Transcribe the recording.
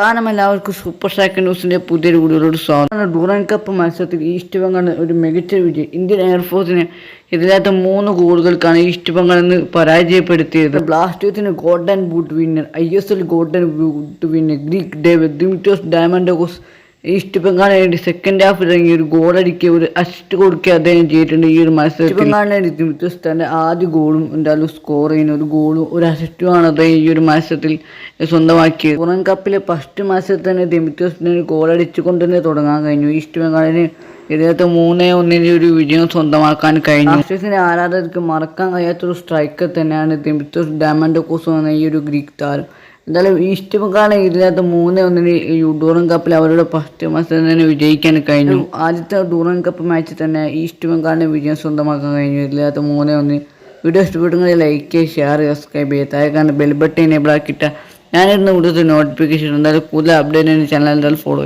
കാരണം എല്ലാവർക്കും super stack ന്യൂസിന്റെ പുതിയൊരു കൂടുതലോട് സ്വാഗതം. ഡൂറൻ കപ്പ് മത്സരത്തിൽ ഈസ്റ്റ് ബംഗാൾ ഒരു മികച്ച വിജയം. ഇന്ത്യൻ എയർഫോഴ്സിന് എതിരാത്ത മൂന്ന് ഗോളുകൾക്കാണ് ഈസ്റ്റ് ബംഗാൾ ഇന്ന് പരാജയപ്പെടുത്തിയത്. ബ്ലാസ്റ്റേഴ്സിന് golden boot winner I S L golden boot winner Greek David Dimitrios Diamantakos East ബംഗാളിനായിട്ട് second ഹാഫിൽ ഇറങ്ങി ഒരു ഗോൾ അടിക്കുക ഒരു അസിസ്റ്റ് കൊടുക്കുക അദ്ദേഹം ചെയ്തിട്ടുണ്ട് ഈ ഒരു മത്സരത്തിൽ. ഈസ്റ്റ് ബംഗാളിന് വേണ്ടി ദിമിറ്റോസ് ആദ്യ ഗോളും എന്തായാലും സ്കോർ ചെയ്യുന്ന ഒരു ഗോളും ഒരു അസിസ്റ്റുമാണ് അദ്ദേഹം ഈ ഒരു മത്സരത്തിൽ സ്വന്തമാക്കിയത്. പുറം കപ്പിലെ ഫസ്റ്റ് മത്സരത്തിൽ തന്നെ ഗോൾ അടിച്ചുകൊണ്ട് തന്നെ തുടങ്ങാൻ കഴിഞ്ഞു. ഈസ്റ്റ് ബംഗാളിന് ഇതിനകത്ത് മൂന്നേ ഒന്നിന് ഒരു വിജയം സ്വന്തമാക്കാൻ കഴിഞ്ഞു. ബ്ലാസ്റ്റേഴ്സിന്റെ ആരാധകർക്ക് മറക്കാൻ കഴിയാത്തൊരു സ്ട്രൈക്കർ തന്നെയാണ് ദിമിറ്റോസ് ഡാമൻഡോക്കോസ് എന്ന ഈ ഒരു ഗ്രീക്ക് താരം. എന്തായാലും ഈസ്റ്റ് ബംഗാൾ ഇതിനകത്ത് മൂന്ന് ഒന്നിന് ഈ ഡൂറൻ കപ്പിൽ അവരുടെ ഫസ്റ്റ് മത്സരം തന്നെ വിജയിക്കാൻ കഴിഞ്ഞു. ആദ്യത്തെ ഡൂറൻ കപ്പ് മാച്ചിൽ തന്നെ ഈസ്റ്റ് ബംഗാളിന് വിജയം സ്വന്തമാക്കാൻ കഴിഞ്ഞു. ഇതിനകത്ത് മൂന്ന് ഒന്ന് വീഡിയോ ഇഷ്ടപ്പെടുന്നത് ലൈക്ക് ചെയ്യുക ഷെയർ ചെയ്യുക സബ്സ്ക്രൈബ് ചെയ്യുക. താഴെ കാണുന്ന ബെൽ ബട്ടൺ എനേബിൾ ആക്കിയിട്ട് ഞാനിരുന്ന് കൂടുതൽ നോട്ടിഫിക്കേഷൻ എന്തായാലും കൂടുതൽ അപ്ഡേറ്റ് ചാനൽ എന്തായാലും ഫോളോ